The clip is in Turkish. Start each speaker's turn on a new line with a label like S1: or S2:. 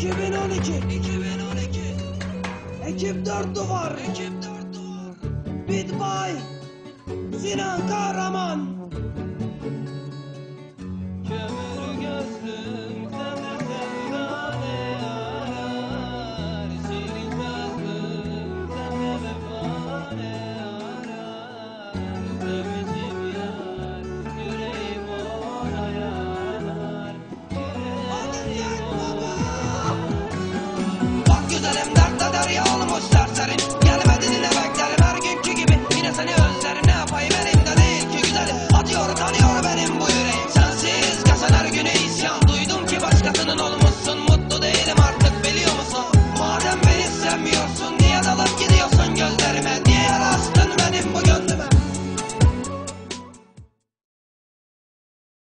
S1: 2012
S2: 2012
S1: Ekip 4 duvar
S2: Ekip 4 duvar.
S1: Bitbay Sinan Kahraman.